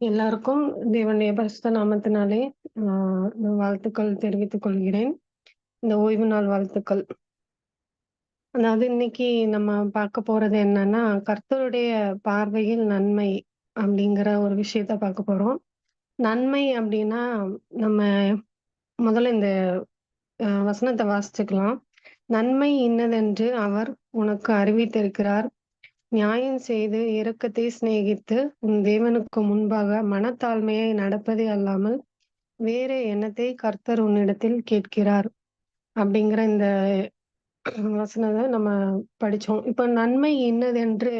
எல்லாருக்கும் தேவனுடைய பரிசுத்த நாமத்தினாலே ஆஹ் வாழ்த்துக்கள் தெரிவித்துக் கொள்கிறேன். இந்த ஓய்வு நாள் வாழ்த்துக்கள். அதாவது இன்னைக்கு நம்ம பார்க்க போறது என்னன்னா கர்த்தருடைய பார்வையில் நன்மை அப்படிங்கிற ஒரு விஷயத்த பார்க்க போறோம். நன்மை அப்படின்னா நம்ம முதல்ல இந்த வசனத்தை வாசிச்சுக்கலாம். நன்மை இன்னதென்று அவர் உனக்கு அறிவித்திருக்கிறார். நியாயம் செய்து இரக்கத்தை சிநேகித்து உன் தேவனுக்கு முன்பாக மனத்தாழ்மையை நடப்பதே அல்லாமல் வேற எண்ணத்தை கர்த்தர் உன்னிடத்தில் கேட்கிறார். அப்படிங்கிற இந்த வசனத்தை நம்ம படிச்சோம். இப்ப நன்மை இன்னதென்று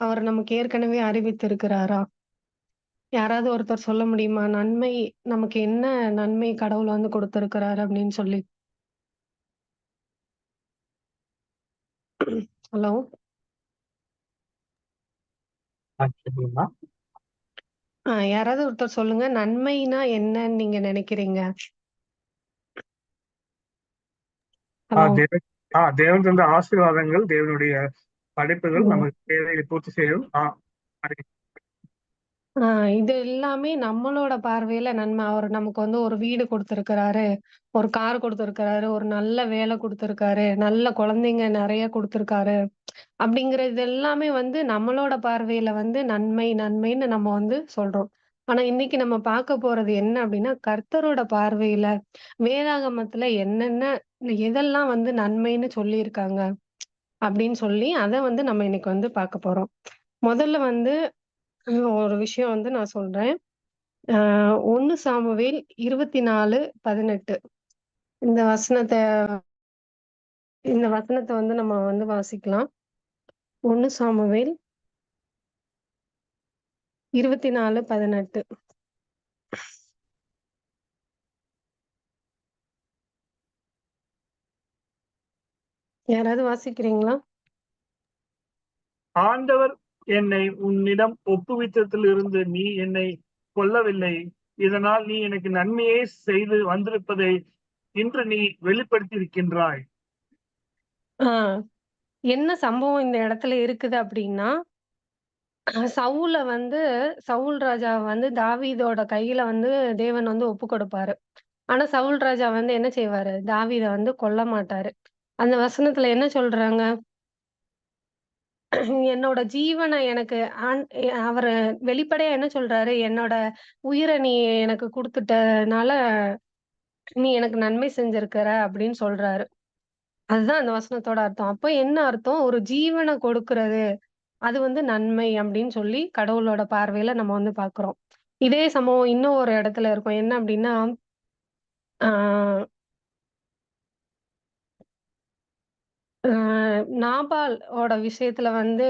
அவர் நமக்கு ஏற்கனவே அறிவித்திருக்கிறாரா? யாராவது ஒருத்தர் சொல்ல முடியுமா? நன்மை நமக்கு என்ன நன்மை கடவுள் வந்து கொடுத்திருக்கிறாரு அப்படின்னு சொல்லி? ஹலோ? ஆஹ் யாராவது ஒருத்தர் சொல்லுங்க. நன்மைனா என்னன்னு நீங்க நினைக்கிறீங்க? ஆ, ஹலோ. தேவன் ஆ, தேவன் தந்த ஆசீர்வாதங்கள் தேவனுடைய படைப்புகள் ம். நமக்கு தேவையை பூர்த்தி செய்யும். ஆ, ஆஹ் இது எல்லாமே நம்மளோட பார்வையில நன்மை. அவர் நமக்கு வந்து ஒரு வீடு கொடுத்திருக்கிறாரு ஒரு கார் கொடுத்திருக்கிறாரு ஒரு நல்ல வேலை கொடுத்துருக்காரு நல்ல குழந்தைங்க நிறைய குடுத்திருக்காரு. அப்படிங்கிறது எல்லாமே வந்து நம்மளோட பார்வையில வந்து நன்மை நன்மைன்னு நம்ம வந்து சொல்றோம். ஆனா இன்னைக்கு நம்ம பார்க்க போறது என்ன அப்படின்னா கர்த்தரோட பார்வையில வேதாகமத்துல என்னென்ன எதெல்லாம் வந்து நன்மைன்னு சொல்லியிருக்காங்க அப்படின்னு சொல்லி அதை வந்து நம்ம இன்னைக்கு வந்து பார்க்க போறோம். முதல்ல வந்து ஒரு விஷயம் வந்து நான் சொல்றேன். ஆஹ் ஒண்ணு சாமுவேல் இருபத்தி நாலு பதினெட்டு. இந்த வசனத்தை இந்த வசனத்தை வந்து நம்ம வந்து வாசிக்கலாம். ஒண்ணு சாமுவேல் இருபத்தி நாலு பதினெட்டு. யாராவது வாசிக்கிறீங்களா? ஆண்டவர் என்னை உன்னிடம் ஒப்புவித்ததிலிருந்து நீ என்னை கொல்லவில்லை. இதனால் நீ எனக்கு நன்மையே செய்து வந்திருப்பதை இன்று நீ வெளிப்படுத்தியிருக்கின்றாய். ஆஹ் என்ன சம்பவம் இந்த இடத்துல இருக்குது அப்படின்னா சவுல வந்து சவுல் ராஜா வந்து தாவீதோட கையில வந்து தேவன் வந்து ஒப்பு கொடுப்பாரு. ஆனா சவுல் ராஜா வந்து என்ன செய்வாரு? தாவீத வந்து கொல்ல மாட்டாரு. அந்த வசனத்துல என்ன சொல்றாங்க? என்னோட ஜீவனை எனக்கு அவர் வெளிப்படையா என்ன சொல்றாரு? என்னோட உயிரை நீ எனக்கு கொடுத்துட்டனால நீ எனக்கு நன்மை செஞ்சிருக்கிற அப்படின்னு சொல்றாரு. அதுதான் அந்த வசனத்தோட அர்த்தம். அப்ப என்ன அர்த்தம்? ஒரு ஜீவனை கொடுக்கறது. அது வந்து நன்மை அப்படின்னு சொல்லி கடவுளோட பார்வையில நம்ம வந்து பாக்குறோம் இதே சம்பவம் இன்னும் ஒரு இடத்துல இருக்கும். என்ன அப்படின்னா ஆஹ் ஆஹ் நாபால் ஓட விஷயத்துல வந்து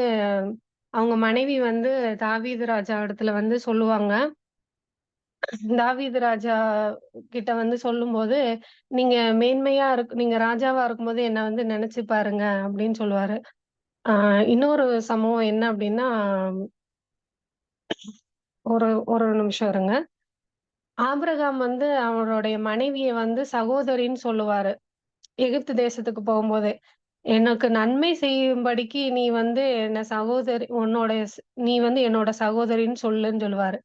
அவங்க மனைவி வந்து தாவீது ராஜா இடத்துல வந்து சொல்லுவாங்க. தாவீது ராஜா கிட்ட வந்து சொல்லும்போது நீங்க மேன்மையா இருக்கு நீங்க ராஜாவா இருக்கும்போது என்ன வந்து நினைச்சு பாருங்க அப்படின்னு சொல்லுவாரு. ஆஹ் இன்னொரு சம்பவம் என்ன அப்படின்னா ஒரு ஒரு நிமிஷம் இருங்க. ஆபிரகாம் வந்து அவருடைய மனைவியை வந்து சகோதரின்னு சொல்லுவாரு. எகிப்து தேசத்துக்கு போகும்போது. எனக்கு நன்மை செய்யும்படிக்கு நீ வந்து என்ன சகோதரி உன்னோட ஸ்- நீ வந்து என்னோட சகோதரின்னு சொல்லுன்னு சொல்லுவாரு.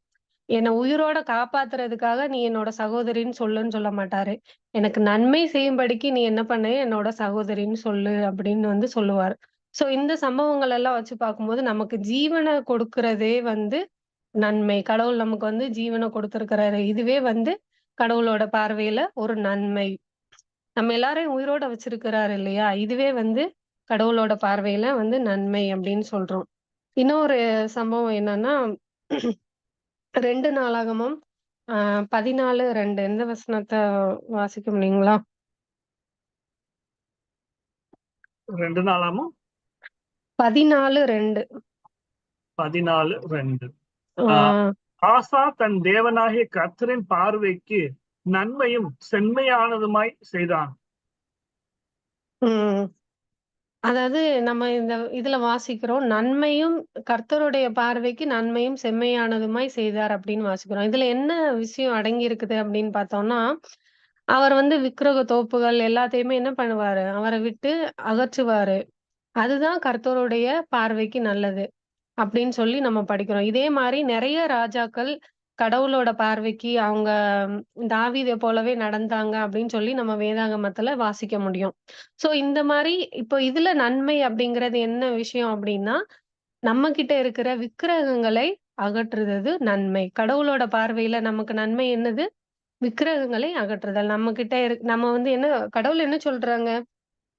என்னை உயிரோட காப்பாத்துறதுக்காக நீ என்னோட சகோதரின்னு சொல்லுன்னு சொல்ல மாட்டாரு. எனக்கு நன்மை செய்யும்படிக்கு நீ என்ன பண்ணு என்னோட சகோதரின்னு சொல்லு அப்படின்னு வந்து சொல்லுவாரு. சோ இந்த சம்பவங்கள் எல்லாம் வச்சு பார்க்கும்போது நமக்கு ஜீவனை கொடுக்கறதே வந்து நன்மை. கடவுள் நமக்கு வந்து ஜீவனை கொடுத்திருக்கிறாரு. இதுவே வந்து கடவுளோட பார்வையில ஒரு நன்மை. நம்ம எல்லாரையும் உயிரோட வச்சிருக்கிறாரு இல்லையா? இதுவே வந்து கடவுளோட பார்வையில வந்து நன்மை அப்படின்னு சொல்றோம். இன்னொரு சம்பவம் என்னன்னா ரெண்டு நாளாகமும் ஆஹ் பதினாலு ரெண்டு எந்த வசனத்தை வாசிக்க முடியுங்களா ரெண்டு நாளாமும் பதினாலு ரெண்டு. பதினாலு ரெண்டு. ஆசா தன் தேவனாகிய கர்த்தரின் பார்வைக்கு நன்மையும் செம்மையானதுமாய் செய்தான். உம் அதாவது நம்ம இந்த இதுல வாசிக்கிறோம் நன்மையும் கர்த்தருடைய பார்வைக்கு நன்மையும் செம்மையானதுமாய் செய்தார் அப்படின்னு வாசிக்கிறோம். இதுல என்ன விஷயம் அடங்கி இருக்குது அப்படின்னு பார்த்தோம்னா அவர் வந்து விக்கிரக தோப்புகள் எல்லாத்தையுமே என்ன பண்ணுவாரு? அவரை விட்டு அகற்றுவாரு. அதுதான் கர்த்தருடைய பார்வைக்கு நல்லது அப்படின்னு சொல்லி நம்ம படிக்கிறோம். இதே மாதிரி நிறைய ராஜாக்கள் கடவுளோட பார்வைக்கு அவங்க தாவிதை போலவே நடந்தாங்க அப்படின்னு சொல்லி நம்ம வேதாகமத்துல வாசிக்க முடியும். சோ இந்த மாரி இப்போ இதுல நன்மை அப்படிங்கிறது என்ன விஷயம் அப்படின்னா, நம்ம கிட்ட இருக்கிற விக்கிரகங்களை அகற்றுறது நன்மை. கடவுளோட பார்வையில நமக்கு நன்மை என்னது? விக்கிரகங்களை அகற்றுதல். நம்ம கிட்ட இருக் நம்ம வந்து என்ன கடவுள் என்ன சொல்றாங்க?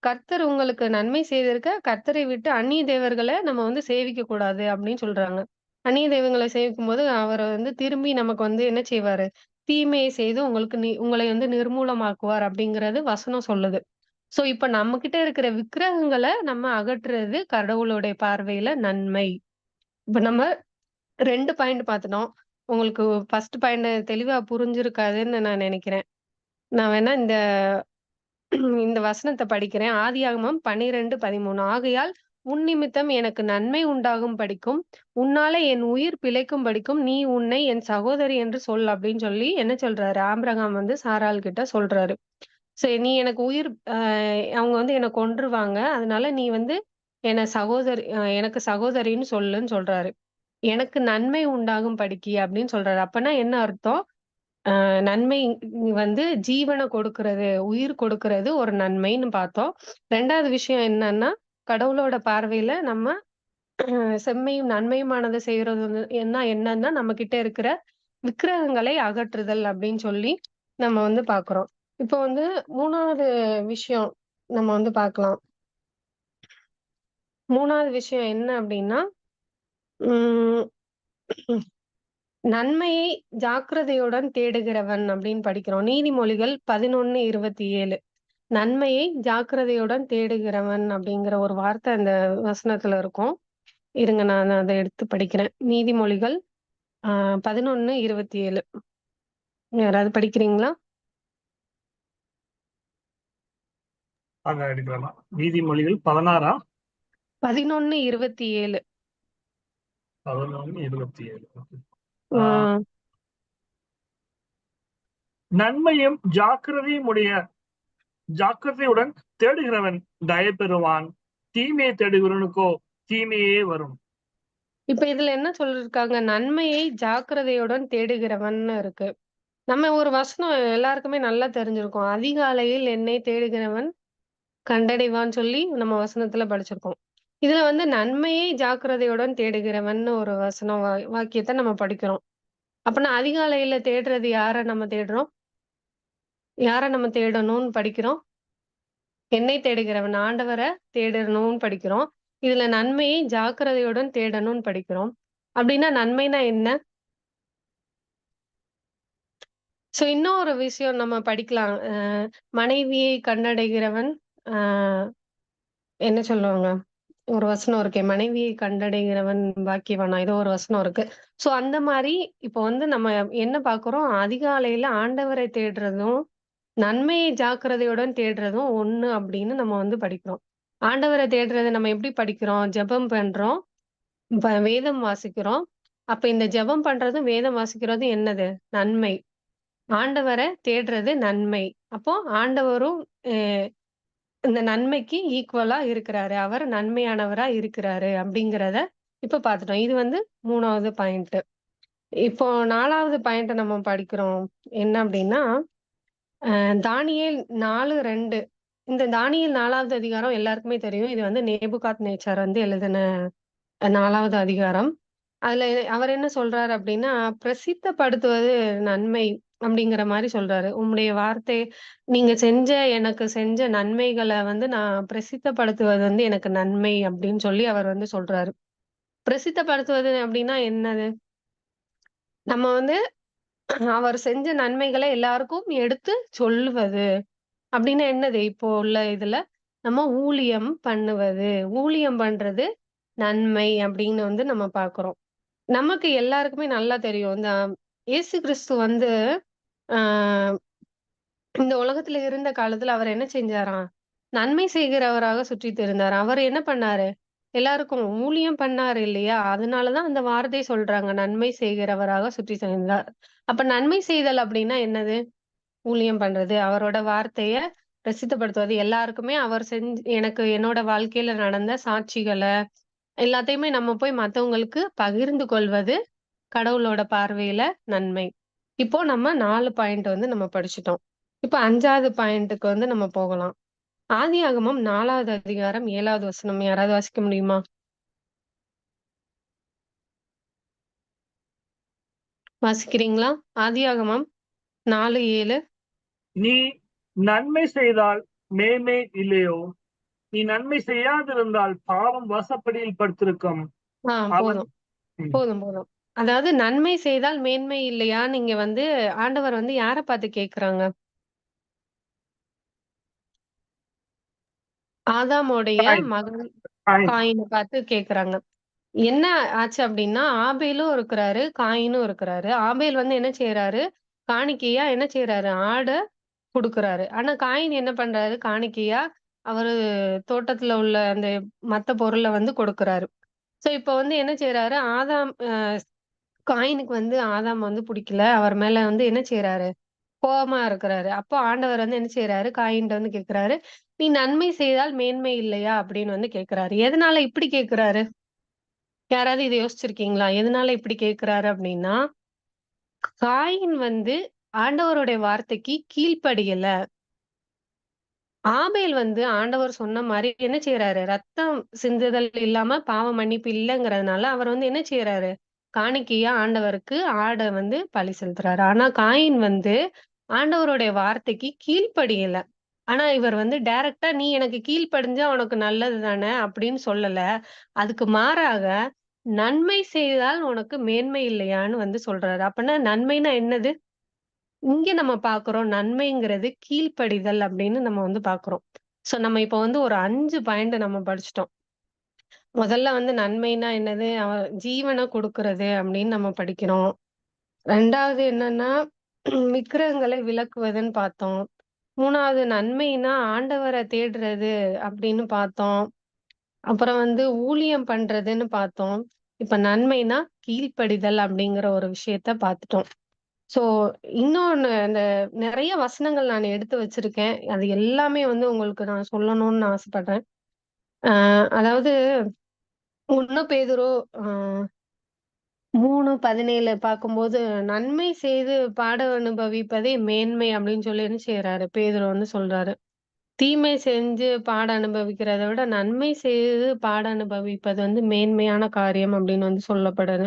கர்த்தர் உங்களுக்கு நன்மை செய்திருக்க, கர்த்தரை விட்டு அந்நிய தேவர்கள நம்ம வந்து சேவிக்க கூடாது அப்படின்னு சொல்றாங்க. அந்நிய தெய்வங்களை சேவிக்கும்போது, அவர் வந்து திரும்பி நமக்கு வந்து என்ன செய்வாரு? தீமையை செய்து உங்களுக்கு நி உங்களை வந்து நிர்மூலமாக்குவார் அப்படிங்கிறது வசனம் சொல்லுது. சோ இப்ப நம்மகிட்ட இருக்கிற விக்கிரகங்களை நம்ம அகற்றுறது கடவுளுடைய பார்வையில நன்மை. இப்ப நம்ம ரெண்டு பாயிண்ட் பார்த்துட்டோம். உங்களுக்கு ஃபர்ஸ்ட் பாயிண்ட் தெளிவா புரிஞ்சிருக்காதுன்னு நான் நினைக்கிறேன் நான் வேணா இந்த இந்த வசனத்தை படிக்கிறேன். ஆதியாகமம் 12:13 ஆகையால் உன் நிமித்தம் எனக்கு நன்மை உண்டாகும் படிக்கும், உன்னாலே என் உயிர் பிழைக்கும் படிக்கும், நீ உன்னை என் சகோதரி என்று சொல் அப்படின்னு சொல்லி என்ன சொல்றாரு? ஆம்பிரகாம் வந்து சாரால் கிட்ட சொல்றாரு. சரி நீ எனக்கு உயிர் அவங்க வந்து என்னை கொன்றுவாங்க. அதனால நீ வந்து என்ன சகோதரி எனக்கு சகோதரின்னு சொல்லுன்னு சொல்றாரு. எனக்கு நன்மை உண்டாகும் படிக்கி அப்படின்னு சொல்றாரு. அப்பன்னா என்ன அர்த்தம்? ஆஹ் நன்மை வந்து ஜீவனை கொடுக்கறது உயிர் கொடுக்கறது ஒரு நன்மைன்னு பார்த்தோம். ரெண்டாவது விஷயம் என்னன்னா, கடவுளோட பார்வையில நம்ம செம்மையும் நன்மையுமானதை செய்யறது வந்து என்ன என்னன்னா, நம்ம கிட்ட இருக்கிற விக்கிரகங்களை அகற்றுதல் அப்படின்னு சொல்லி நம்ம வந்து பார்க்கிறோம். இப்போ வந்து மூணாவது விஷயம் நம்ம வந்து பார்க்கலாம். மூணாவது விஷயம் என்ன அப்படின்னா, ம் நன்மையை ஜாக்கிரதையுடன் தேடுகிறவன் அப்படின்னு படிக்கிறோம். நீதிமொழிகள் 11:27 நன்மையை ஜாக்கிரதையுடன் தேடுகிறவன் அப்படிங்கிற ஒரு வார்த்தை அந்த வசனத்துல இருக்கும். இருங்க நான் அத எடுத்து படிக்கிறேன். நீதிமொழிகள் அ 11:27 யாராவது படிக்கிறீங்களா? அத எடுக்கலாமா? நீதிமொழிகள் 16ஆ? 11:27 11:27 ஓகே. ஆ. ஆ. நன்மையும் ஜாக்கிரதையும் உடைய ஜாக்கிரதையுடன் தேடுகிறவன் தயை பெறுவான். தீமையை தேடுகிறவனுக்கோ தீமையே வரும். இப்ப இதுல என்ன சொல்லிருக்காங்க? நன்மையை ஜாக்கிரதையுடன் தேடுகிறவன்னு இருக்கு. நம்ம ஒரு வசனம் எல்லாருக்குமே நல்லா தெரிஞ்சிருக்கும். அதிகாலையில் என்னை தேடுகிறவன் கண்டடைவான்னு சொல்லி நம்ம வசனத்துல படிச்சிருக்கோம். இதுல வந்து நன்மையை ஜாக்கிரதையுடன் தேடுகிறவன்னு ஒரு வசனம் வாக்கியத்தை நம்ம படிக்கிறோம். அப்படின்னா அதிகாலையில தேடுறது யார நம்ம தேடுறோம்? யாரை நம்ம தேடணும்னு படிக்கிறோம்? என்னை தேடுகிறவன் ஆண்டவரை தேடணும்னு படிக்கிறோம். இதுல நன்மையை ஜாக்கிரதையுடன் தேடணும்னு படிக்கிறோம். அப்படின்னா நன்மைனா என்ன? சோ இன்னொரு விஷயம் நம்ம படிக்கலாம். மனைவியை கண்டடைகிறவன் ஆஹ் என்ன சொல்லுவாங்க? ஒரு வசனம் இருக்கே. மனைவியை கண்டடைகிறவன் பாக்கியவானா? ஏதோ ஒரு வசனம் இருக்கு. சோ அந்த மாதிரி இப்போ வந்து நம்ம என்ன பாக்குறோம் அதிகாலையில ஆண்டவரை தேடுறதும், நன்மையை ஜாக்கிரதையுடன் தேடுறதும் ஒண்ணு அப்படின்னு நம்ம வந்து படிக்கிறோம். ஆண்டவரை தேடுறத நம்ம எப்படி படிக்கிறோம்? ஜெபம் பண்றோம். வேதம் வாசிக்கிறோம். அப்ப இந்த ஜெபம் பண்றதும், வேதம் வாசிக்கிறதும் என்னது? நன்மை. ஆண்டவரை தேடுறது நன்மை. அப்போ ஆண்டவரும் இந்த நன்மைக்கு ஈக்குவலா இருக்கிறாரு. அவர் நன்மையானவரா இருக்கிறாரு அப்படிங்கிறத இப்ப பாத்துட்டோம் இது வந்து மூணாவது பாயிண்ட். இப்போ நாலாவது பாயிண்ட்டை நம்ம படிக்கிறோம். என்ன அப்படின்னா, அ தானியேல் 4:2 இந்த தானியல் நாலாவது அதிகாரம் எல்லாருக்குமே தெரியும். இது வந்து நேபுகாத் நேச்சர் வந்து எழுதின நாலாவது அதிகாரம். அதுல அவர் என்ன சொல்றாரு அப்படின்னா, பிரசித்தப்படுத்துவது நன்மை அப்படிங்கிற மாதிரி சொல்றாரு. உங்களுடைய வார்த்தை நீங்க செஞ்ச எனக்கு செஞ்ச நன்மைகளை வந்து நான் பிரசித்தப்படுத்துவது வந்து எனக்கு நன்மை அப்படின்னு சொல்லி அவர் வந்து சொல்றாரு. பிரசித்தப்படுத்துவது அப்படின்னா என்னது? நம்ம வந்து அவர் செஞ்ச நன்மைகளை எல்லாருக்கும் எடுத்து சொல்லுவது. அப்படின்னா என்னது? இப்போ உள்ள இதுல நம்ம ஊழியம் பண்ணுவது. ஊழியம் பண்றது நன்மை அப்படின்னு வந்து நம்ம பார்க்கிறோம். நமக்கு எல்லாருக்குமே நல்லா தெரியும். இந்த இயேசு கிறிஸ்து வந்து ஆஹ் இந்த உலகத்துல இருந்த காலத்துல அவர் என்ன செஞ்சாராம்? நன்மை செய்கிறவராக சுற்றித் திரிந்தார். அவர் என்ன பண்ணாரு? எல்லாருக்கும் ஊழியம் பண்ணாரு இல்லையா? அதனால தான் அந்த வார்த்தை சொல்றாங்க. நன்மை செய்கிறவராக சுற்றி திரிந்தார். அப்ப நன்மை செய்தல் அப்படின்னா என்னது? ஊழியம் பண்றது. அவரோட வார்த்தைய பிரசித்தப்படுத்துவது. எல்லாருக்குமே அவர் செஞ்சு எனக்கு என்னோட வாழ்க்கையில நடந்த சாட்சிகள, எல்லாத்தையுமே நம்ம போய் மத்தவங்களுக்கு பகிர்ந்து கொள்வது கடவுளோட பார்வையில நன்மை. இப்போ நம்ம 4 பாயிண்ட் வந்து நம்ம படிச்சுட்டோம். இப்போ 5வது பாயிண்ட்டுக்கு வந்து நம்ம போகலாம். ஆதியாகமம் 4வது அதிகாரம் 7வது வசனம் யாராவது வாசிக்க முடியுமா? வாசிக்கிறீங்களா? ஆதியாகமம் 4:7 நீ நன்மை செய்தால் மேன்மை இல்லையோ நீ நன்மை செய்யாதிருந்தால் பாவம் வாசப்படியில் படுத்திருக்கும் போதும். போதும், போதும். அதாவது நன்மை செய்தால் மேன்மை இல்லையான்னு இங்க வந்து ஆண்டவர் வந்து யார பார்த்து கேட்கிறாங்க? ஆதாமோடைய. மகன் காயின். பார்த்து கேட்கிறாங்க. என்ன ஆச்சு அப்டின்னா, ஆபேலும் இருக்கிறாரு, காயினும் இருக்கிறாரு. ஆபேல் வந்து என்ன செய்றாரு? காணிக்கையா என்ன செய்றாரு? ஆட குடுக்குறாரு. ஆனா காயின் என்ன பண்றாரு? காணிக்கையா அவரு தோட்டத்துல உள்ள அந்த மத்த பொருள வந்து கொடுக்குறாரு. சோ இப்ப வந்து என்ன செய்றாரு? ஆதாம் காயினுக்கு வந்து ஆதாம் வந்து புடிக்கல. அவர் மேல வந்து என்ன செய்றாரு? கோவமா இருக்கிறாரு. அப்போ ஆண்டவர் வந்து என்ன செய்றாரு? காயின்ட்ட வந்து கேட்கிறாரு, "நீ நன்மை செய்தால் மேன்மை இல்லையா?" அப்படின்னு வந்து கேக்குறாரு எதனால இப்படி கேக்குறாரு யாராவது இதை யோசிச்சிருக்கீங்களா? எதனால இப்படி கேக்குறாரு அப்படின்னா, காயின் வந்து ஆண்டவருடைய வார்த்தைக்கு கீழ்ப்படியல. ஆபேல் வந்து ஆண்டவர் சொன்ன மாதிரி என்ன செய்யறாரு ரத்தம் சிந்துதல் இல்லாம பாவ மன்னிப்பு இல்லைங்கிறதுனால அவர் வந்து என்ன செய்றாரு? காணிக்கையா ஆண்டவருக்கு ஆட வந்து பழி செலுத்துறாரு. ஆனா காயின் வந்து ஆண்டவருடைய வார்த்தைக்கு கீழ்ப்படியல. ஆனா இவர் வந்து டைரக்டா "நீ எனக்கு கீழ்ப்படிஞ்சா உனக்கு நல்லது தானே" அப்படின்னு சொல்லல. அதுக்கு மாறாக, "நன்மை செய்தால் உனக்கு மேன்மை இல்லையான்னு" வந்து சொல்றாரு. அப்படின்னா நன்மைனா என்னது? இங்க நம்ம பாக்குறோம் நன்மைங்கிறது கீழ்ப்படிதல் அப்படின்னு நம்ம வந்து பாக்குறோம் சோ நம்ம இப்ப வந்து ஒரு அஞ்சு பாயிண்ட் நம்ம படிச்சுட்டோம். முதல்ல வந்து நன்மைனா என்னது? அவ ஜீவன குடுக்குறது அப்படின்னு நம்ம படிக்கிறோம். ரெண்டாவது என்னன்னா, விக்கிரகங்களை விளக்குவதுன்னு பார்த்தோம். 3வது நன்மைன்னா ஆண்டவர தேடுறது அப்படின்னு பார்த்தோம். அப்புறம் வந்து ஊழியம் பண்றதுன்னு பார்த்தோம். இப்ப நன்மைன்னா கீழ்ப்படிதல் அப்படிங்கிற ஒரு விஷயத்த பார்த்துட்டோம். சோ இன்னொன்னு இந்த நெறைய வசனங்கள் நான் எடுத்து வச்சிருக்கேன். அது எல்லாமே வந்து உங்களுக்கு நான் சொல்லணும்னு ஆசைப்படுறேன். அ அதாவது 1 பேதுரு அ 3:17 பார்க்கும்போது, "நன்மை செய்து பாட அனுபவிப்பதே மேன்மை" அப்படின்னு சொல்லி என்ன செய்யறாரு பேதுரு வந்து சொல்றாரு. தீமை செஞ்சு பாட அனுபவிக்கிறத விட, நன்மை செய்து பாட அனுபவிப்பது வந்து மேன்மையான காரியம் அப்படின்னு வந்து சொல்லப்படுது.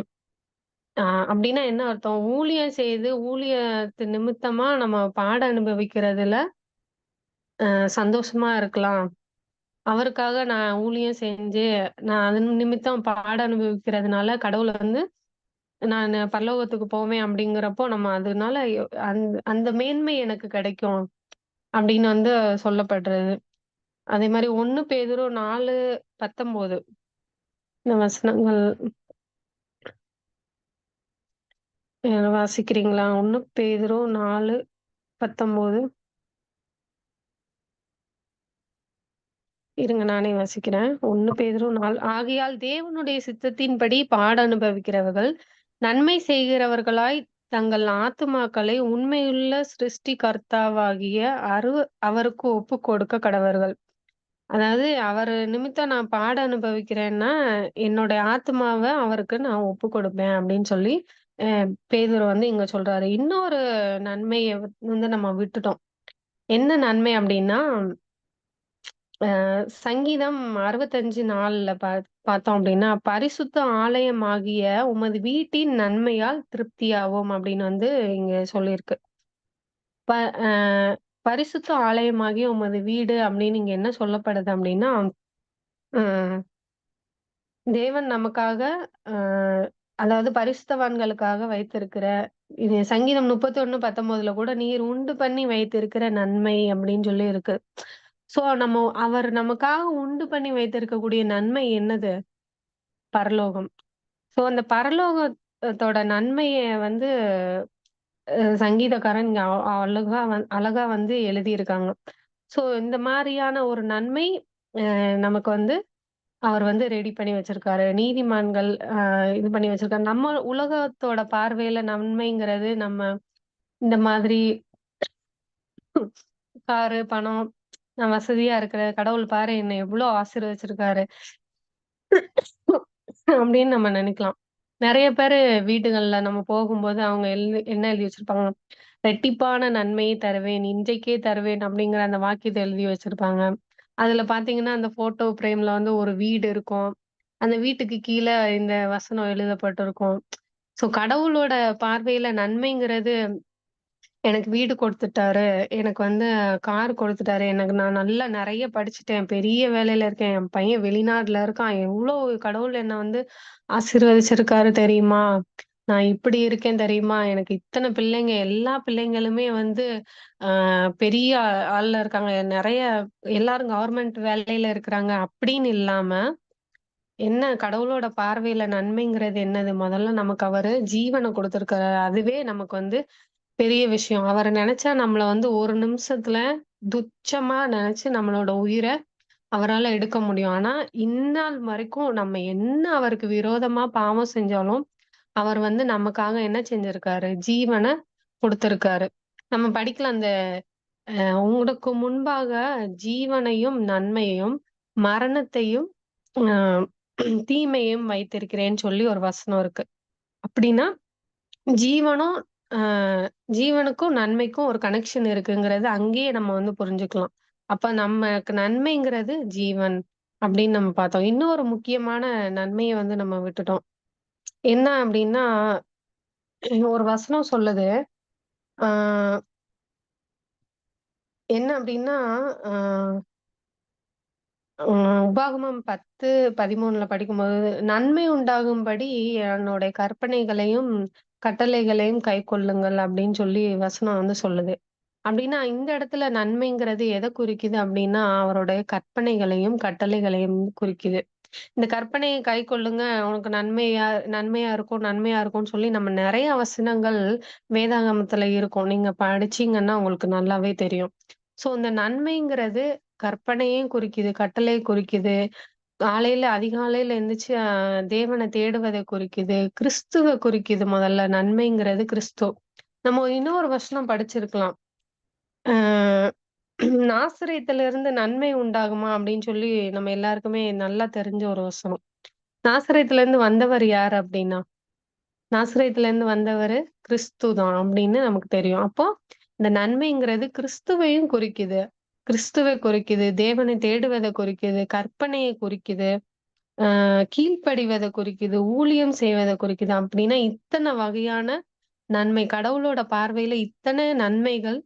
ஆஹ் அப்படின்னா என்ன அர்த்தம்? ஊழியம் செய்து, ஊழியத்து நிமித்தமா நம்ம பாட அனுபவிக்கிறதுல ஆஹ் சந்தோஷமா இருக்கலாம். அவருக்காக நான் ஊழியம் செஞ்சு, நான் அதன் நிமித்தம் பாட அனுபவிக்கிறதுனால கடவுளை வந்து நானு பரலோகத்துக்கு போவேன் அப்படிங்கிறப்போ, நம்ம அதனால எ அந்த அந்த மேன்மை எனக்கு கிடைக்கும். அப்படின்னு வந்து சொல்லப்படுறது. அதே மாரி 1 பேதுரு 4:19 இந்த வசனங்கள் அ வாசிக்கிறீங்களா? 1 பேதுரு 4:19 இருங்க நானே வாசிக்கிறேன். 1 பேதுரு 4 ஆகையால் தேவனுடைய சித்தத்தின்படி பாட அனுபவிக்கிறவர்கள், நன்மை செய்கிறவர்களாய் தங்கள் ஆத்துமாக்களை உண்மையுள்ள சிருஷ்டிகர்த்தாவாகிய அரு அவருக்கு ஒப்பு கொடுக்க கடவர்கள். அதாவது அவர் நிமித்தம் நான் பாட அனுபவிக்கிறேன்னா, என்னோட ஆத்துமாவ அவருக்கு நான் ஒப்பு கொடுப்பேன் அப்படின்னு சொல்லி, பேதூர் வந்து இங்க சொல்றாரு. இன்னொரு நன்மையை வந்து நம்ம விட்டுட்டோம். என்ன நன்மை அப்படின்னா, அ சங்கீதம் 65:4ல பா பார்த்தோம் அப்படின்னா, "பரிசுத்த ஆலயமாகிய உமது வீட்டின் நன்மையால் திருப்தியாவோம்" அப்படின்னு வந்து இங்க சொல்லியிருக்கு. ப பரிசுத்த ஆலயமாகிய உமது வீடு அப்படின்னு இங்க என்ன சொல்லப்படுது அப்படின்னா, தேவன் நமக்காக அதாவது பரிசுத்தவான்களுக்காக வைத்திருக்கிற இது சங்கீதம் 31:19ல கூட நீர் உண்டு பண்ணி வைத்திருக்கிற நன்மை அப்படின்னு சொல்லி இருக்கு. சோ நம்ம அவர் நமக்காக உண்டு பண்ணி வைத்திருக்கக்கூடிய நன்மை என்னது? பரலோகம். சோ அந்த பரலோகத்தோட நன்மைய வந்து அ சங்கீதக்காரன் இங்க அ அழகா வ அழகா வந்து எழுதியிருக்காங்க. சோ இந்த மாரியான ஒரு நன்மை அ நமக்கு வந்து அவர் வந்து ரெடி பண்ணி வச்சிருக்காரு. நீதிமான்கள் அ இது பண்ணி வச்சிருக்காரு. நம்ம உலகத்தோட பார்வையில நன்மைங்கிறது நம்ம இந்த மாதிரி காரு, பணம், நான் வசதியா இருக்கிறேன். கடவுள் பாரு என்னை எவ்ளோ ஆசீர்வச்சிருக்காரு அப்படின்னு நம்ம நினைக்கலாம். நிறைய பேரு வீடுகள்ல நம்ம போகும்போது அவங்க எழுதி என்ன எழுதி வச்சிருப்பாங்க, "ரெட்டிப்பான நன்மையை தருவேன், இன்றைக்கே தருவேன்" அப்படிங்கிற அந்த வாக்கியத்தை எழுதி வச்சிருப்பாங்க. அதுல பாத்தீங்கன்னா அந்த போட்டோ பிரேம்ல வந்து ஒரு வீடு இருக்கும். அந்த வீட்டுக்கு கீழ இந்த வசனம் எழுதப்பட்டிருக்கும். ஸோ கடவுளோட பார்வையில நன்மைங்கிறது எனக்கு வீடு கொடுத்துட்டாரு எனக்கு வந்து கார் கொடுத்துட்டாரு எனக்கு நான் நல்லா நெறைய படிச்சுட்டேன். பெரிய வேலையில இருக்கேன். என் பையன் வெளிநாட்டுல இருக்கான். எவ்ளோ கடவுள் என்ன வந்து ஆசீர்வதிச்சிருக்காரு தெரியுமா? நான் இப்படி இருக்கேன் தெரியுமா? எனக்கு இத்தன பிள்ளைங்க, எல்லா பிள்ளைங்களுமே வந்து அ பெரிய ஆள்ல இருக்காங்க. நெறைய எல்லாரும் கவர்மெண்ட் வேலையில இருக்கிறாங்க. அப்படின்னு இல்லாம, என்ன கடவுளோட பார்வையில நன்மைங்கிறது என்னது? முதல்ல நமக்கு அவரு ஜீவன கொடுத்திருக்காரு அதுவே நமக்கு வந்து பெரிய விஷயம். அவர நெனச்சா நம்மள வந்து ஒரு நிமிஷத்துல துச்சமா நெனச்சு நம்மளோட உயிர அவரால எடுக்க முடியும். ஆனா, இந்நாள் வரைக்கும் நம்ம என்ன அவருக்கு விரோதமா பாவம் செஞ்சாலும், அவர் வந்து நமக்காக என்ன செஞ்சிருக்காரு? ஜீவன குடுத்திருக்காரு. நம்ம படிக்கலாம் அந்த அ "உங்களுக்கு முன்பாக ஜீவனையும், நன்மையையும், மரணத்தையும், அ தீமையையும் வைத்திருக்கிறேன்னு" சொல்லி ஒரு வசனம் இருக்கு. அப்படின்னா, ஜீவனும் அ ஜீவனுக்கும், நன்மைக்கும் ஒரு கனெக்ஷன் இருக்குங்கிறது அங்கேயே நம்ம வந்து புரிஞ்சுக்கலாம். அப்ப நமக்கு நன்மைங்கிறது ஜீவன் அப்படின்னு நம்ம பார்த்தோம். இன்னொரு முக்கியமான நன்மைய வந்து நம்ம விட்டுட்டோம். என்ன அப்படின்னா, ஒரு வசனம் சொல்லுது. ஆ என்ன அப்படின்னா, ஆ ம் உபாகமம் 10, 13ல படிக்கும்போது, "நன்மை உண்டாகும்படி என்னுடைய கற்பனைகளையும், கட்டளைகளையும் கைக்கொள்ளுங்கள்" அப்படின்னு சொல்லி வசனம் வந்து சொல்லுது. அப்படின்னா, இந்த இடத்துல நன்மைங்கிறது எதை குறிக்குது அப்படின்னா, அவருடைய கற்பனைகளையும், கட்டளைகளையும் குறிக்குது. இந்த கற்பனைய கைக்கொள்ளுங்க, உனக்கு நன்மையா நன்மையா இருக்கும், நன்மையா இருக்கும்னு சொல்லி நம்ம நிறைய வசனங்கள் வேதாகமத்துல இருக்கும். நீங்க படிச்சீங்கன்னா உங்களுக்கு நல்லாவே தெரியும். சோ இந்த நன்மைங்கிறது கற்பனையும் குறிக்குது, கட்டளையை குறிக்குது. காலையில அதிகாலையில எந்திரிச்சு தேவனை தேடுவதை குறிக்குது. கிறிஸ்துவ குறிக்குது முதல்ல. நன்மைங்கிறது கிறிஸ்து. நம்ம இன்னொரு வசனம் படிச்சிருக்கலாம். நாசிரியத்துல இருந்து நன்மை உண்டாகுமா?" அப்படின்னு சொல்லி நம்ம எல்லாருக்குமே நல்லா தெரிஞ்ச ஒரு வசனம். நாசரேத்திலிருந்து வந்தவர் யாரு அப்படின்னா? நாசரேத்திலிருந்து வந்தவரு கிறிஸ்து தான் அப்படின்னு நமக்கு தெரியும். அப்போ இந்த நன்மைங்கிறது கிறிஸ்துவையும் குறிக்குது. கிறிஸ்துவை குறிக்குது, தேவனை தேடுவதை குறிக்குது, கற்பனையை குறிக்குது, ஆஹ் கீழ்ப்படிவதை குறிக்குது, ஊழியம் செய்வதை குறிக்குது. அப்படின்னா இத்தனை வகையான நன்மை கடவுளோட பார்வையில இத்தனை நன்மைகள்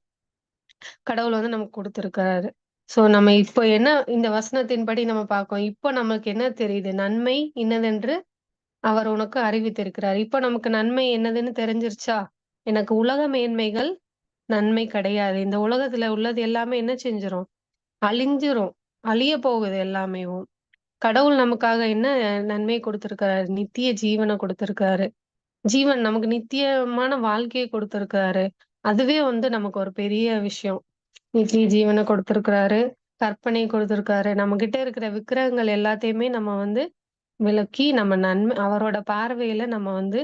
கடவுள் வந்து நமக்கு கொடுத்திருக்கிறாரு சோ நம்ம இப்போ என்ன இந்த வசனத்தின்படி நம்ம பார்க்கோம். இப்போ நமக்கு என்ன தெரியுது? நன்மை என்னதென்று அவர் உனக்கு அறிவித்திருக்கிறார். இப்போ நமக்கு நன்மை என்னதுன்னு தெரிஞ்சிருச்சா? எனக்கு உலக மேன்மைகள் நன்மை கிடையாது. இந்த உலகத்துல உள்ளது எல்லாமே என்ன செஞ்சிரும்? அழிஞ்சிரும். அழிய போகுது எல்லாமேவும். கடவுள் நமக்காக என்ன நன்மை கொடுத்திருக்கிறாரு நித்திய ஜீவனை கொடுத்திருக்காரு ஜீவன் நமக்கு நித்தியமான வாழ்க்கையை கொடுத்திருக்கிறாரு அதுவே வந்து நமக்கு ஒரு பெரிய விஷயம். நித்திய ஜீவனை கொடுத்திருக்கிறாரு கற்பனை கொடுத்துருக்காரு நம்ம கிட்ட இருக்கிற விக்கிரகங்கள் எல்லாத்தையுமே நம்ம வந்து விளக்கி நம்ம நன்மை அவரோட பார்வையில நம்ம வந்து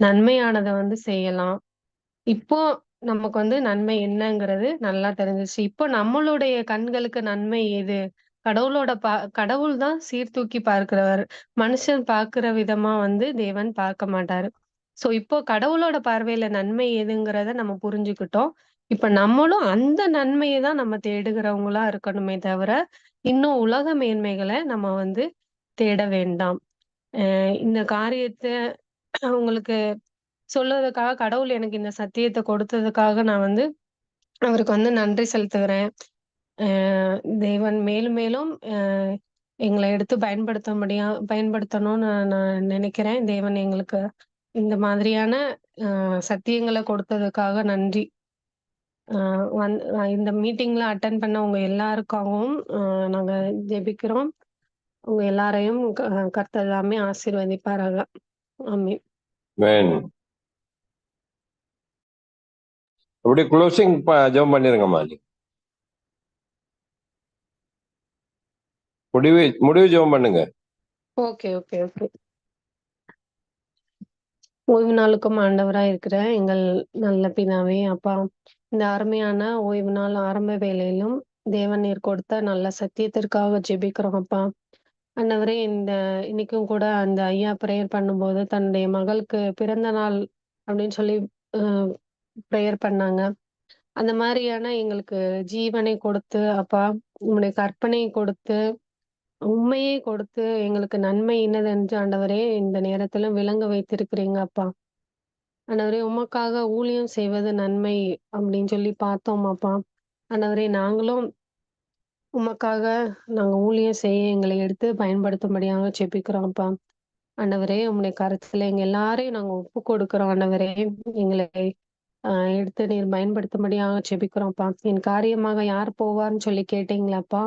நன்மையானதை வந்து செய்யலாம். இப்போ நமக்கு வந்து நன்மை என்னங்கிறது நல்லா தெரிஞ்சுச்சு இப்போ நம்மளுடைய கண்களுக்கு நன்மை எது? கடவுளோட பா கடவுள் தான் சீர்தூக்கி பார்க்கிறவர். மனுஷன் பார்க்கிற விதமா வந்து தேவன் பார்க்க மாட்டாரு. ஸோ இப்போ கடவுளோட பார்வையில நன்மை எதுங்கிறத நம்ம புரிஞ்சுக்கிட்டோம். இப்ப நம்மளும் அந்த நன்மைய தான் நம்ம தேடுகிறவங்களா இருக்கணுமே தவிர, இன்னும் உலக மேன்மைகள நம்ம வந்து தேட வேண்டாம். அ இந்த காரியத்த உங்களுக்கு சொல்லுவதற்காக கடவுள் எனக்கு இந்த சத்தியத்தை கொடுத்ததுக்காக நான் வந்து அவருக்கு வந்து நன்றி செலுத்துகிறேன். அ தேவன் மேலும் மேலும் எங்களை எடுத்து எடுத்து முடியும் பயன்படுத்தணும்னு நான் நினைக்கிறேன். தேவன் எங்களுக்கு இந்த மாதிரியான சத்தியங்களை கொடுத்ததுக்காக நன்றி. வந் இந்த மீட்டிங்ல அட்டன் பண்ண உங்க எல்லாருக்காகவும் நாங்க ஜெபிக்கிறோம். உங்க எல்லாரையும் க கர்த்தர் ஆசீர்வதிப்பாராக. ஆமே அப்படியே க்ளோசிங் ஜம் பண்ணிருங்கம்மா முடிவு முடிவு ஜெபம் பண்ணுங்க. Okay, okay, okay. ஓய்வு நாளுக்கும் ஆண்டவராக இருக்கிற எங்கள் நல்ல பினாவே அப்பா இந்த அருமையான ஓய்வு நாள் ஆரம்ப வேலையிலும் தேவன் நீர் கொடுத்த நல்ல சத்தியத்திற்காக ஜெபிக்கிறோம் அப்பா. ஆண்டவரே இந்த இன்னைக்கும் கூட அந்த ஐயா பிரேயர் பண்ணும்போது தன்னுடைய மகளுக்கு பிறந்த நாள் அப்படின்னு சொல்லி ப்ரேயர் பண்ணாங்க. அந்த மாதிரியான எங்களுக்கு ஜீவனை கொடுத்து, அப்பா உம்முடைய கற்பனை கொடுத்து, உண்மையை கொடுத்து எங்களுக்கு நன்மை இன்னதென்று ஆண்டவரே இந்த நேரத்திலும் விளங்க வைத்திருக்கிறீங்க அப்பா. ஆண்டவரே உமக்காக ஊழியம் செய்வது நன்மை அப்படின்னு சொல்லி பார்த்தோம் அப்பா. ஆண்டவரே நாங்களும் உமக்காக நாங்க ஊழியம் செய்ய எங்களை எடுத்து பயன்படுத்தும்படியாக ஜெபிக்கிறோம் அப்பா. ஆண்டவரே உம்முடைய கருத்துல எங்க எல்லாரையும் நாங்க ஒப்பு கொடுக்கிறோம் ஆண்டவரே. எங்களை அ எடுத்து நீர் பயன்படுத்தும்படியாக ஜெபிக்கிறோம்ப்பா. என் காரியமாக யார் போவார்ன்னு சொல்லி கேட்டீங்களாப்பா.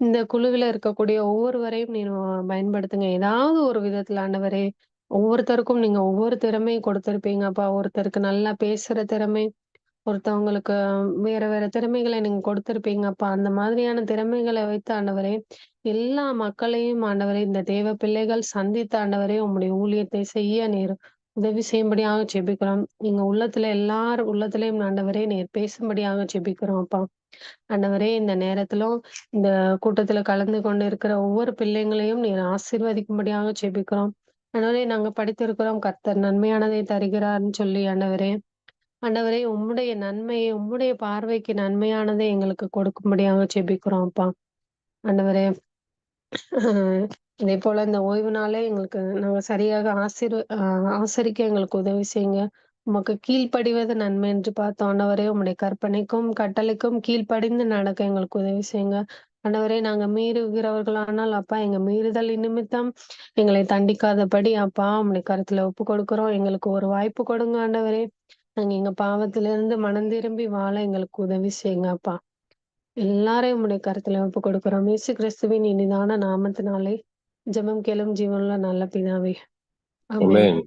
இந்த குழுவில இருக்கக்கூடிய ஒவ்வொருவரையும் நீர் பயன்படுத்துங்க. ஏதாவது ஒரு விதத்துல ஆண்டவரே, ஒவ்வொருத்தருக்கும் நீங்க ஒவ்வொரு திறமையும் கொடுத்திருப்பீங்கப்பா. ஒருத்தருக்கு நல்லா பேசுற திறமை, ஒருத்தவங்களுக்கு வேற வேற திறமைகளை நீங்க கொடுத்திருப்பீங்கப்பா. அந்த மாதிரியான திறமைகளை வைத்து ஆண்டவரே, எல்லா மக்களையும் ஆண்டவரே, இந்த தேவ பிள்ளைகள் சந்தித்து ஆண்டவரே, உம்முடைய ஊழியத்தை செய்ய நீர் உதவி செய்யும்படியாக ஜெபிக்கிறோம். எங்க உள்ளத்துல எல்லார் உள்ளத்திலையும் ஆண்டவரே, நீர் பேசும்படியாக ஜெபிக்கிறோம் அப்பா. ஆண்டவரே, இந்த நேரத்திலும் இந்த கூட்டத்துல கலந்து கொண்டு இருக்கிற ஒவ்வொரு பிள்ளைங்களையும் நீர் ஆசீர்வதிக்கும்படியாக ஜெபிக்கிறோம். ஆண்டவரே, நாங்க படித்திருக்கிறோம் கர்த்தர் நன்மையானதை தருகிறார்ன்னு சொல்லி ஆண்டவரே. ஆண்டவரே, உம்முடைய நன்மையை உம்முடைய பார்வைக்கு நன்மையானதை எங்களுக்கு கொடுக்கும்படியாக ஜெபிக்கிறோம் அப்பா. ஆண்டவரே, இதே போல இந்த ஓய்வு நாளே எங்களுக்கு நாங்க சரியாக ஆசிர் ஆசரிக்க எங்களுக்கு உதவி செய்யுங்க. உமக்கு கீழ்ப்படிவது நன்மை என்று பார்த்தோம் ஆண்டவரே. உம்முடைய கற்பனைக்கும், கட்டளைக்கும் கீழ்ப்படிந்து நடக்க எங்களுக்கு உதவி செய்யுங்க. ஆண்டவரே, நாங்க மீறுகிறவர்களானால் அப்பா எங்க மீறுதல் நிமித்தம் எங்களை தண்டிக்காதபடி அப்பா உம்முடைய கருத்துல ஒப்பு கொடுக்கிறோம். எங்களுக்கு ஒரு வாய்ப்பு கொடுங்க ஆண்டவரே. நாங்க எங்க பாவத்திலிருந்து மனம் திரும்பி வாழ எங்களுக்கு உதவி செய்யுங்க அப்பா. எல்லாரையும் உம்முடைய கருத்துல ஒப்பு கொடுக்கிறோம். இயேசு கிறிஸ்துவின் இனிதான நாமத்தினாலே ஜெபம் கேளும் ஜீவனுள்ள நல்ல பிதாவே. ஆமென்.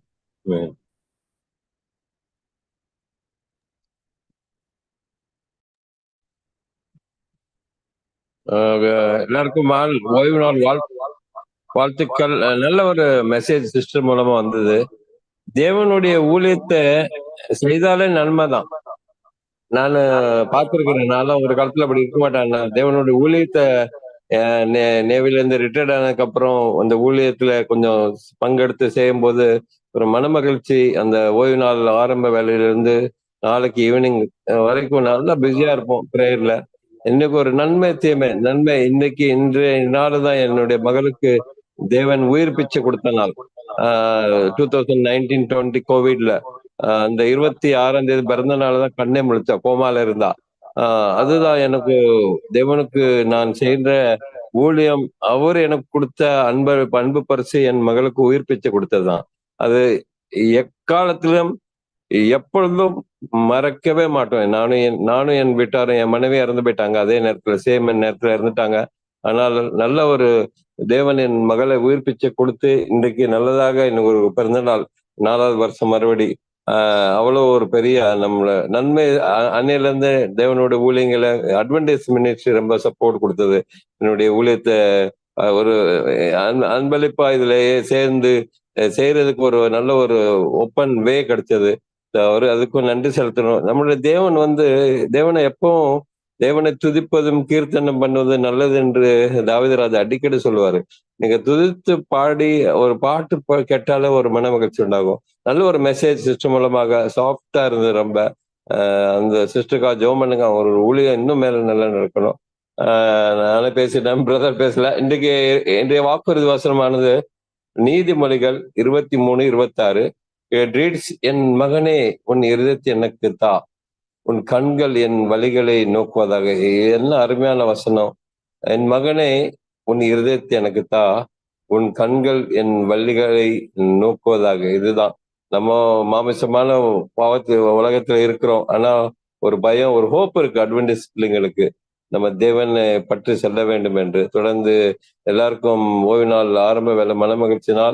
ஆமென். எல்லாருக்கும் ஓய்வு நாள் வாழ் வாழ்த்துக்கள். நல்ல ஒரு மெசேஜ் சிஸ்டர் மூலமா வந்தது. தேவனுடைய ஊழியத்தை செய்தாலே நன்மை தான். நானு பார்த்திருக்கிறேன். நான்லாம் ஒரு காலத்துல அப்படி இருக்க மாட்டேன். நான் தேவனுடைய ஊழியத்தை நேவிலேருந்து ஆனதுக்கு ஆனதுக்கப்புறம் அந்த ஊழியத்துல கொஞ்சம் பங்கெடுத்து செய்யும்போது, ஒரு மனமகிழ்ச்சி அந்த ஓய்வு நாள் ஆரம்ப வேலையிலிருந்து நாளைக்கு ஈவினிங் வரைக்கும் நல்லா பிஸியா இருப்போம் ப்ரேயர்ல இன்னைக்கு ஒரு நன்மை, தீமை. நன்மை இன்னைக்கு இன்றைய நாள் தான் என்னுடைய மகளுக்கு தேவன் உயிர் பிச்சை கொடுத்த நாள். டூ தௌசண்ட் நைன்டீன் டுவெண்ட்டி கோவிட்ல. அந்த இருபத்தி ஆறாம் தேதி பிறந்த நாள் தான் கண்ணே முழிச்சா. கோமால இருந்தா. அதுதான் எனக்கு தேவனுக்கு நான் செய்கிற ஊழியம், அவர் எனக்கு கொடுத்த அன்பு அன்பு பரிசு என் மகளுக்கு உயிர் பிச்சை கொடுத்ததுதான் அது எக்காலத்திலும், எப்பொழுதும் மறக்கவே மாட்டோம். நானும் என் நானும் என் வீட்டாரும் என் மனைவி இறந்து போயிட்டாங்க. அதே நேரத்துல சேம் நேரத்துல இறந்துட்டாங்க. ஆனால் நல்ல ஒரு தேவன் என் மகளை உயிர் பிச்சை கொடுத்து இன்றைக்கு நல்லதாக இன்னும் ஒரு பிறந்த நாள் நாலாவது வருஷம் மறுபடி. அவ்வளோ ஒரு பெரிய நம்மள நன்மை அன்னையிலேருந்து தேவனோட ஊழியங்களை அட்வான்டேஜ் மினிஸ்ட்ரி ரொம்ப சப்போர்ட் கொடுத்தது என்னுடைய ஊழியத்தை ஒரு அன்பளிப்பா இதுலயே சேர்ந்து செய்யறதுக்கு ஒரு நல்ல ஒரு ஓப்பன் வே கிடைச்சது. அவர் அதுக்கும் நன்றி செலுத்தணும். நம்மளுடைய தேவன் வந்து தேவனை எப்பவும் தேவனை துதிப்பதும், கீர்த்தனம் பண்ணுவது நல்லது என்று தாவீதுராஜா அடிக்கடி சொல்லுவாரு. நீங்க துதித்து பாடி ஒரு பாட்டு கேட்டாலே ஒரு மனமகிழ்ச்சி உண்டாகும். நல்ல ஒரு மெசேஜ் சிஸ்டம் மூலமாக சாஃப்டா இருந்தது ரொம்ப. அந்த சிஸ்டருக்காக ஜோம் பண்ணுங்க. அவர் ஊழியம் இன்னும் மேல நல்லா நடக்கணும். நானே பேசிட்டேன். பிரதர் பேசல. இன்றைக்கு இன்றைய வாக்குறுதி வசனமானது நீதிமொழிகள் இருபத்தி மூணு இருபத்தாறு ரீட்ஸ் என் மகனே உன் இருதயத்தை எனக்கு தா. உன் கண்கள் என் வழிகளை நோக்குவதாக. என்ன அருமையான வசனம். என் மகனே உன் இருதயத்தை எனக்கு தா. உன் கண்கள் என் வழிகளை நோக்குவதாக. இதுதான். நம்ம மாமிசமான பாவத்து உலகத்துல இருக்கிறோம். ஆனா ஒரு பயம், ஒரு ஹோப் இருக்கு அட்வென்டிஸ் பிள்ளைங்களுக்கு. நம்ம தேவனை பற்றி செல்ல வேண்டும் என்று. தொடர்ந்து எல்லாருக்கும் ஓய்வு நாள் ஆரம்ப வேலை மனமகிழ்ச்சி நாள்.